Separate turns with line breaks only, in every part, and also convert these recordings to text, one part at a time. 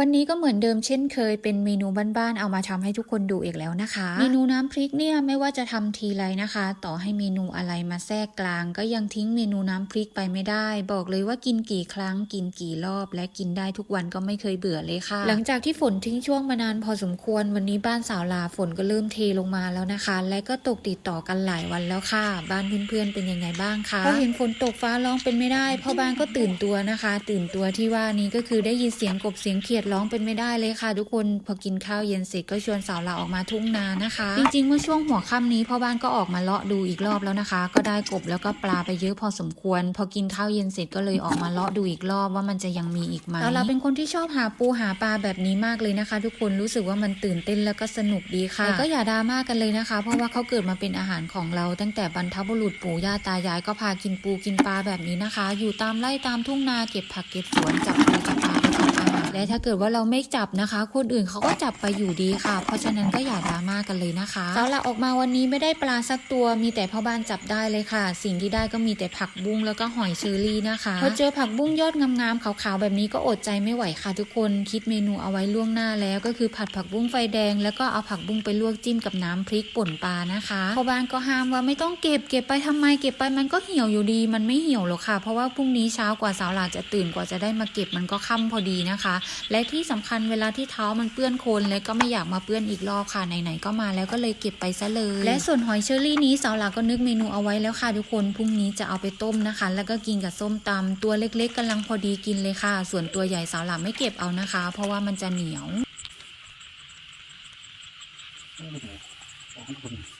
วันนี้ก็เหมือนเดิมเช่นเคยเป็นเมนูบ้านๆเอามาทำให้ทุกคนดูอีกแล้วนะคะ เมนูน้ำพริกเนี่ยไม่ว่าจะทำทีไรนะคะ ต่อให้เมนูอะไรมาแทรกกลาง ก็ยังทิ้งเมนูน้ำพริกไปไม่ได้ บอกเลยว่ากินกี่ครั้งกินกี่รอบ และกินได้ทุกวันก็ไม่เคยเบื่อเลยค่ะ หลังจากที่ฝนทิ้งช่วงมานานพอสมควรวันนี้บ้านสาวลาฝนก็เริ่มเทลงมาแล้วนะคะ และก็ตกติดต่อกันหลายวันแล้วค่ะ บ้านเพื่อนๆเป็นยังไงบ้างคะพอเห็นฝนตกฟ้าร้องเป็นไม่ได้พ่อบ้านก็ตื่นตัวนะคะ ตื่นตัวที่ว่านี้ก็คือได้ยินเสียงกบเสียงเขียดร้องเป็นไม่ได้เลยค่ะ ทุกคนพอกินข้าวเย็นเสร็จก็ชวนสาวลาออกมาทุ่งนานะคะ จริงๆเมื่อช่วงหัวค่ำนี้พ่อบ้านก็ออกมาเลาะดูอีกรอบแล้วนะคะ ก็ได้กบแล้วก็ปลาไปเยอะพอสมควร พอกินข้าวเย็นเสร็จก็เลยออกมาเลาะดูอีกรอบว่ามันจะยังมีอีกไหมสาวลาเป็นคนที่ชอบหาปูหาปลาแบบนี้มากเลยนะคะ ทุกคนรู้สึกว่ามันตื่นเต้นแล้วก็สนุกดีค่ะแต่ก็อย่าดราม่ากันเลยนะคะ เพราะว่าเขาเกิดมาเป็นอาหารของเรา ตั้งแต่บรรพบุรุษปู่ย่าตายายก็พากินปูกินปลาแบบนี้นะคะ อยู่ตามไร่ตามทุ่งนาเก็บผักเก็บสวนจับปูจับ และถ้าเกิดว่าเราไม่จับนะคะ คนอื่นเขาก็จับไปอยู่ดีค่ะ เพราะฉะนั้นก็อย่าดราม่ากันเลยนะคะสาวละออกมาวันนี้ไม่ได้ปลาสักตัว มีแต่พ่อบ้านจับได้เลยค่ะ สิ่งที่ได้ก็มีแต่ผักบุ้งแล้วก็หอยเชอรี่นะคะพอเจอผักบุ้งยอดงามๆขาวๆแบบนี้ก็อดใจไม่ไหวค่ะทุกคน คิดเมนูเอาไว้ล่วงหน้าแล้ว ก็คือผัดผักบุ้งไฟแดง แล้วก็เอาผักบุ้งไปลวกจิ้มกับน้ำพริกป่นปลานะคะพ่อบ้านก็ห้ามว่าไม่ต้องเก็บเก็บไปทำไมเก็บไปมันก็เหี่ยวอยู่ดี มันไม่เหี่ยวหรอกค่ะ เพราะว่าพรุ่งนี้เช้ากว่าสาวหลานจะตื่นกว่าจะได้มาเก็บมันก็ค่ำพอดีนะคะและที่สำคัญเวลาที่เท้ามันเปื้อนโคลนเลยก็ไม่อยากมาเปื้อนอีกรอบค่ะไหนๆก็มาแล้วก็เลยเก็บไปซะเลย และส่วนหอยเชอรี่นี้สาวหลาก็นึกเมนูเอาไว้แล้วค่ะทุกคนพรุ่งนี้จะเอาไปต้มนะคะ แล้วก็กินกับส้มตำตัวเล็ก ๆกำลังพอดีกินเลยค่ะ ส่วนตัวใหญ่สาวหลาไม่เก็บเอานะคะ เพราะว่ามันจะเหนียวก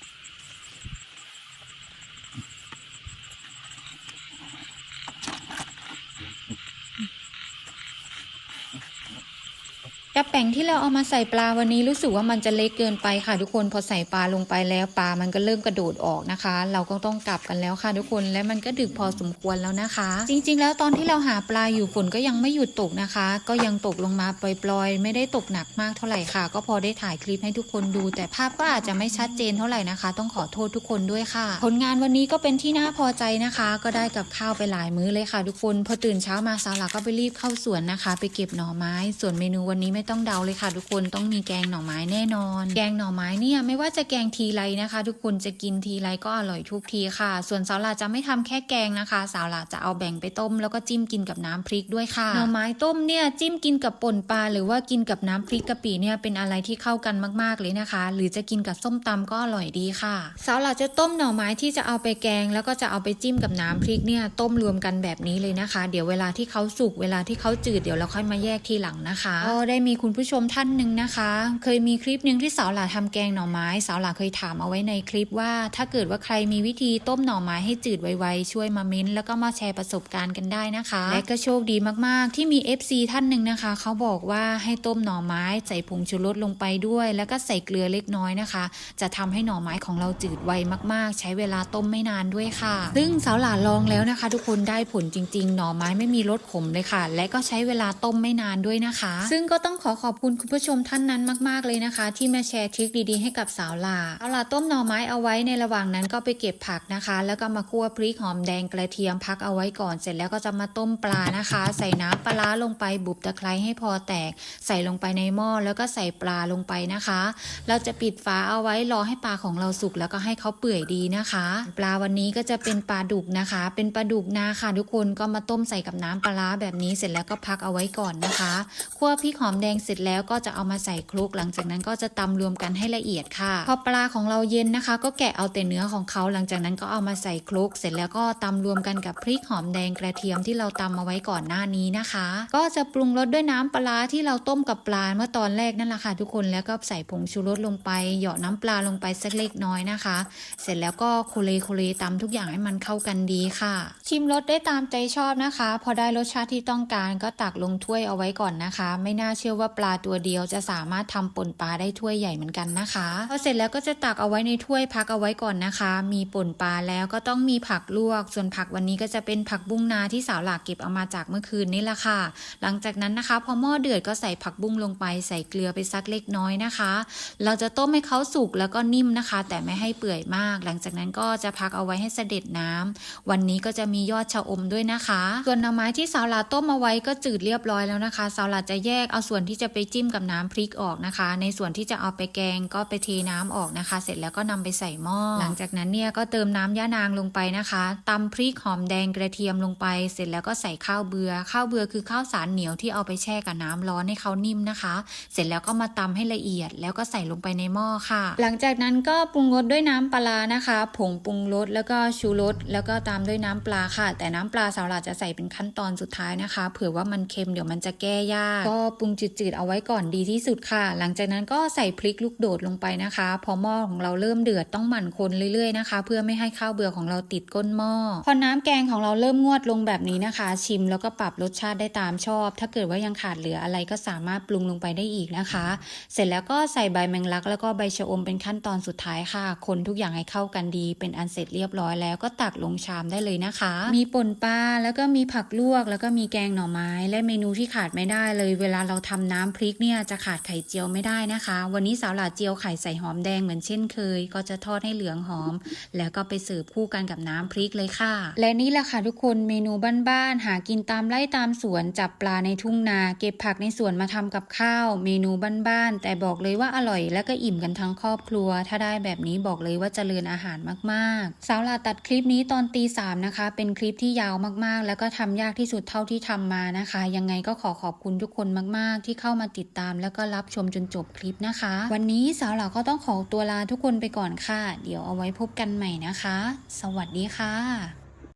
ระแป้งที่เราเอามาใส่ปลาวันนี้รู้สึกว่ามันจะเล็กเกินไปค่ะทุกคนพอใส่ปลาลงไปแล้วปลามันก็เริ่มกระโดดออกนะคะ เราก็ต้องกลับกันแล้วค่ะทุกคนและมันก็ดึกพอสมควรแล้วนะคะ จริง ๆ แล้วตอนที่เราหาปลาอยู่ฝนก็ยังไม่หยุดตกนะคะ ก็ยังตกลงมาปล่อยๆ ไม่ได้ตกหนักมากเท่าไหร่ค่ะ ก็พอได้ถ่ายคลิปให้ทุกคนดู แต่ภาพก็อาจจะไม่ชัดเจนเท่าไหร่นะคะ ต้องขอโทษทุกคนด้วยค่ะ ผลงานวันนี้ก็เป็นที่น่าพอใจนะคะ ก็ได้กับข้าวไปหลายมื้อเลยค่ะ ทุกคนพอตื่นเช้ามาสาวหลักก็ไปรีบเข้าสวนนะคะ ไปเก็บหน่อไม้ ส่วนเมนูวันนี้ไม่ต้องเดาเลยค่ะ ทุกคนต้องมีแกงหน่อไม้แน่นอน แกงหน่อไม้เนี่ยไม่ว่าจะแกงทีไรนะคะ ทุกคนจะกินทีไรก็อร่อยทุกทีค่ะ ส่วนสาวหลาจะไม่ทำแค่แกงนะคะ สาวหลาจะเอาแบ่งไปต้ม แล้วก็จิ้มกินกับน้ำพริกด้วยค่ะหน่อไม้ต้มเนี่ยจิ้มกินกับป่นปลาหรือว่ากินกับน้ำพริกกะปิเนี่ยเป็นอะไรที่เข้ากันมากๆเลยนะคะ หรือจะกินกับส้มตำก็อร่อยดีค่ะ สาวหลาจะต้มหน่อไม้ที่จะเอาไปแกง แล้วก็จะเอาไปจิ้มกับน้ำพริกเนี่ยต้มรวมกันแบบนี้เลยนะคะ เดี๋ยวเวลาที่เขาสุกเวลาที่เขาจืดเดี๋ยวเราค่อยมาแยกทีหลังนะคะก็ได้มีคุณผู้ชมท่านหนึ่งนะคะ เคยมีคลิปหนึ่งที่สาวหลาทำแกงหน่อไม้ สาวหลาเคยถามเอาไว้ในคลิปว่า ถ้าเกิดว่าใครมีวิธีต้มหน่อไม้ให้จืดไวๆช่วยมาเม้นแล้วก็มาแชร์ประสบการณ์กันได้นะคะ และก็โชคดีมากๆ ที่มี FC ท่านหนึ่งนะคะ เขาบอกว่าให้ต้มหน่อไม้ใส่ผงชูรสลงไปด้วย แล้วก็ใส่เกลือเล็กน้อยนะคะ จะทำให้หน่อไม้ของเราจืดไวมากๆ ใช้เวลาต้มไม่นานด้วยค่ะ ซึ่งสาวหลาลองแล้วนะคะ ทุกคนได้ผลจริง ๆ หน่อไม้ไม่มีรสขมเลยค่ะ และก็ใช้เวลาต้มไม่นานด้วยนะคะ ซึ่งก็ต้องขขอขอบคุณคุณผู้ชมท่านนั้นมาก ๆ เลยนะคะ ที่มาแชร์ทริคดีๆให้กับสาวลาสาวหลาต้มหน่อไม้เอาไว้ในระหว่างนั้นก็ไปเก็บผักนะคะ แล้วก็มาคั่วพริกหอมแดงกระเทียมพักเอาไว้ก่อน เสร็จแล้วก็จะมาต้มปลานะคะ ใส่น้ำปลาลงไปบุบตะไคร้ให้พอแตก ใส่ลงไปในหม้อแล้วก็ใส่ปลาลงไปนะคะ เราจะปิดฝาเอาไว้รอให้ปลาของเราสุกแล้วก็ให้เขาเปื่อยดีนะคะ ปลาวันนี้ก็จะเป็นปลาดุกนะคะ เป็นปลาดุกนาค่ะ ทุกคนก็มาต้มใส่กับน้ำปลาร้าแบบนี้เสร็จแล้วก็พักเอาไว้ก่อนนะคะคั่วพริกหอมแดงเสร็จแล้วก็จะเอามาใส่คลุก หลังจากนั้นก็จะตำรวมกันให้ละเอียดค่ะ พอปลาของเราเย็นนะคะ ก็แกะเอาแต่เนื้อของเขาหลังจากนั้นก็เอามาใส่คลุก เสร็จแล้วก็ตำรวมกันกับพริกหอมแดงกระเทียมที่เราตำมาไว้ก่อนหน้านี้นะคะ ก็จะปรุงรสด้วยน้ำปลาที่เราต้มกับปลาเมื่อตอนแรกนั่นแหละค่ะ ทุกคนแล้วก็ใส่ผงชูรสลงไปเหยาะน้ำปลาลงไปสักเล็กน้อยนะคะ เสร็จแล้วก็โคเลโคเลตำทุกอย่างให้มันเข้ากันดีค่ะ ชิมรสได้ตามใจชอบนะคะ พอได้รสชาติที่ต้องการก็ตักลงถ้วยเอาไว้ก่อนนะคะ ไม่น่าเชื่อว่าปลาตัวเดียวจะสามารถทำป่นปลาได้ถ้วยใหญ่เหมือนกันนะคะพอเสร็จแล้วก็จะตักเอาไว้ในถ้วยพักเอาไว้ก่อนนะคะ มีป่นปลาแล้วก็ต้องมีผักลวก ส่วนผักวันนี้ก็จะเป็นผักบุ้งนาที่สาวหลากเก็บเอามาจากเมื่อคืนนี่แหละค่ะ หลังจากนั้นนะคะ พอหม้อเดือดก็ใส่ผักบุ้งลงไปใส่เกลือไปสักเล็กน้อยนะคะ เราจะต้มให้เขาสุกแล้วก็นิ่มนะคะ แต่ไม่ให้เปื่อยมาก หลังจากนั้นก็จะพักเอาไว้ให้เสด็จน้ำวันนี้ก็จะมียอดชะอมด้วยนะคะ ส่วนหน่อไม้ที่สาวหลาต้มเอาไว้ก็จืดเรียบร้อยแล้วนะคะ สาวหลาจะแยกเอาส่วนที่จะไปจิ้มกับน้ำพริกออกนะคะ ในส่วนที่จะเอาไปแกงก็ไปเทน้ำออกนะคะ เสร็จแล้วก็นำไปใส่หม้อหลังจากนั้นเนี่ยก็เติมน้ำย่านางลงไปนะคะตำพริกหอมแดงกระเทียมลงไป เสร็จแล้วก็ใส่ข้าวเบือข้าวเบือคือข้าวสารเหนียวที่เอาไปแช่กับน้ำร้อนให้เขานิ่มนะคะ เสร็จแล้วก็มาตำให้ละเอียด แล้วก็ใส่ลงไปในหม้อค่ะ หลังจากนั้นก็ปรุงรสด้วยน้ำปลานะคะ ผงปรุงรสแล้วก็ชูรสแล้วก็ตามด้วยน้ำปลาค่ะ แต่น้ำปลาสาวหลาจะใส่เป็นขั้นตอนสุดท้ายนะคะ เผื่อว่ามันเค็มเดี๋ยวมันจะแก้ยาก ก็ปรุงจืดๆเอาไว้ก่อนดีที่สุดค่ะ หลังจากนั้นก็ใส่พริกลูกโดดลงไปนะคะ พอหม้อของเราเริ่มเดือดต้องหมั่นคนเรื่อยๆนะคะ เพื่อไม่ให้ข้าวเบื่อของเราติดก้นหม้อพอน้ำแกงของเราเริ่มงวดลงแบบนี้นะคะ ชิมแล้วก็ปรับรสชาติได้ตามชอบ ถ้าเกิดว่ายังขาดเหลืออะไรก็สามารถปรุงลงไปได้อีกนะคะ เสร็จแล้วก็ใส่ใบแมงลัก แล้วก็ใบชะอมเป็นขั้นตอนสุดท้ายค่ะ คนทุกอย่างให้เข้ากันดี เป็นอันเสร็จเรียบร้อยแล้วก็ตักลงชามได้เลยนะคะ มีป่นปลาแล้วก็มีผักลวก แล้วก็มีแกงหน่อไม้ และเมนูที่ขาดไม่ได้เลย เวลาเราทำน้ำพริกเนี่ยจะขาดไข่เจียวไม่ได้นะคะ วันนี้สาวหลาเจียวไข่ใส่หอมแดงเหมือนเช่นเคย ก็จะทอดให้เหลืองหอม แล้วก็ไปเสิร์ฟคู่กันกับน้ำพริกเลยค่ะ และนี่แหละค่ะทุกคนเมนูบ้านๆหากินตามไร่ตามสวนจับปลาในทุ่งนา เก็บผักในสวนมาทำกับข้าว เมนูบ้านๆแต่บอกเลยว่าอร่อย และก็อิ่มกันทั้งครอบครัว ถ้าได้แบบนี้บอกเลยว่าเจริญอาหารมากๆ สาวลาตัดคลิปนี้ตอนตีสามนะคะ เป็นคลิปที่ยาวมากๆ แล้วก็ทำยากที่สุดเท่าที่ทำมานะคะ ยังไงก็ขอขอบคุณทุกคนมากๆที่เข้ามาติดตาม แล้วก็รับชมจนจบคลิปนะคะ วันนี้สาวหล่าก็ต้องขอตัวลาทุกคนไปก่อนค่ะ เดี๋ยวเอาไว้พบกันใหม่นะคะ สวัสดีค่ะ